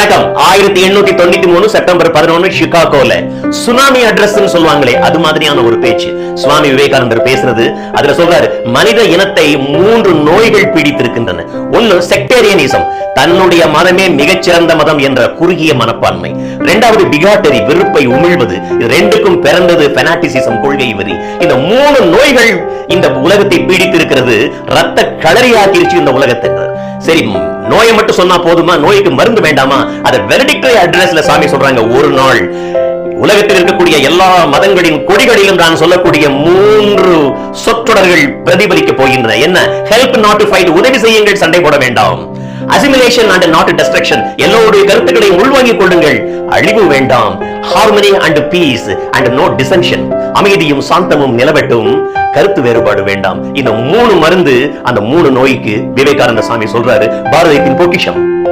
வணக்கம். ஆயிரத்தி எண்ணூத்தி தொண்ணூத்தி மூணு செப்டம்பர் பதினொன்னு சிகாகோல. சுனாமி அட்ரஸ் சொல்லுவாங்களே அது மாதிரியான ஒரு பேச்சு. சுவாமி விவேகானந்தர் பேசுறது அதுல சொல்றாரு மனித இனத்தை மூன்று நோய்கள் பீடித்திருக்கின்றன. ஒன்னு செக்டேரியனிசம் தன்னுடைய மதமே மிகச்சிறந்த மதம் என்ற குறுகிய மனப்பான்மை. இரண்டாவது பிகாட்டரி வெறுப்பை உமிழ்வது. ரெண்டுக்கும் பிறந்தது பெனாட்டிசிசம் கொள்கை வரி. இந்த மூணு நோய்கள் இந்த உலகத்தை பீடித்திருக்கிறது. ரத்த களரியாக்கிருச்சு இந்த உலகத்தை சரி நோயை மட்டும் சொன்னா போதுமா? நோய்க்கு மருந்து வேண்டாமா? அதை வெரடிக்டரி அட்ரஸ்ல சாமி சொல்றாங்க ஒரு நாள். உலகத்தில் இருக்கக்கூடிய எல்லா மதங்களின் கொடிகளிலும் நான் சொல்லக்கூடிய மூன்று சொற்றொடர்கள் பிரதிபலிக்க போகின்றன. என்ன? ஹெல்ப் நாட் ஃபைட் உதவி செய்யுங்கள் சண்டை போட வேண்டாம். அசிமிலேஷன் அண்ட் நாட் டெஸ்ட்ரக்ஷன் எல்லோருடைய கருத்துக்களையும் உள்வாங்கிக் கொள்ளுங்கள். அழிவு வேண்டாம். Harmony and peace and no dissension அமைதியும் சாந்தமும் நிலவட்டும். கருத்து வேறுபாடு வேண்டாம். இந்த மூணு மருந்து அந்த மூணு நோய்க்கு விவேகானந்த சாமி சொல்றாரு. பாரதத்தின் பொக்கிஷம்.